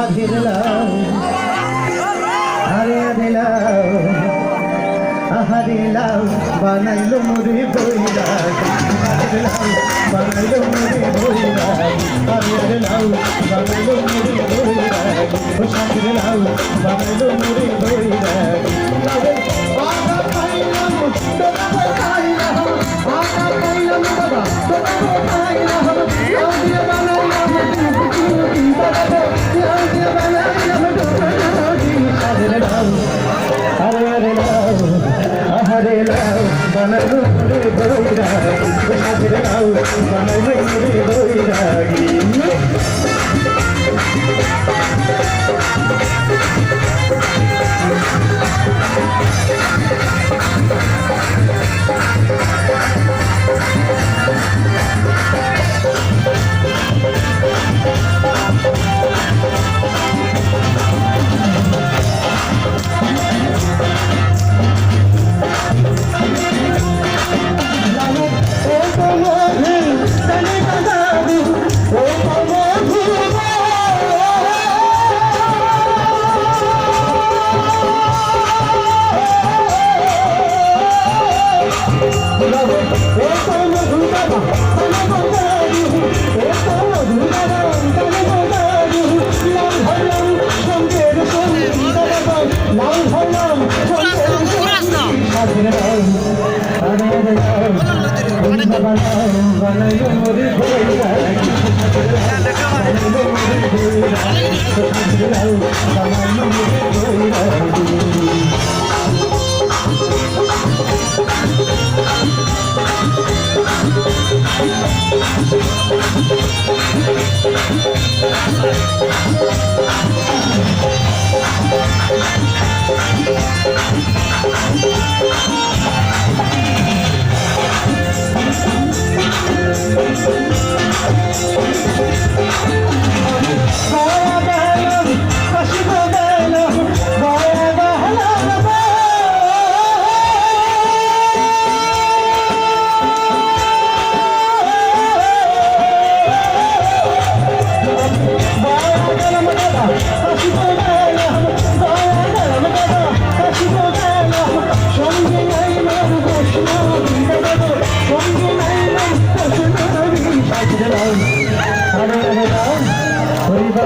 রাধে দিলাম হারে দিলাম হারিলাম বানাইলো মুড়ি বইলাম বানাইলো মুড়ি বইলাম হারিলাম বানাইলো মুড়ি বইলাম সাজিলাম বানাইলো মুড়ি বইলাম। বানালো রে বৈরা সাধের আউ বানালো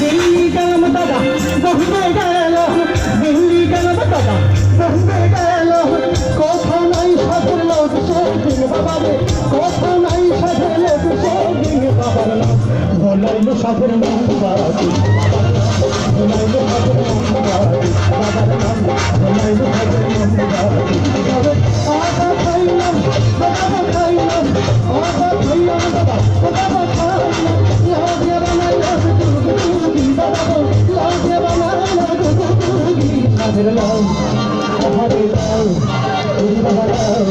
দিল্লি গেলাম দাদা বহুতে গেলাম দিল্লি গেলাম দাদা বহুতে গেলাম কথা নাই সাথে লোক সেদিন বাবা রে কথা নাই সাথে লোক সেদিন বাবার নাম বলাইল বাবা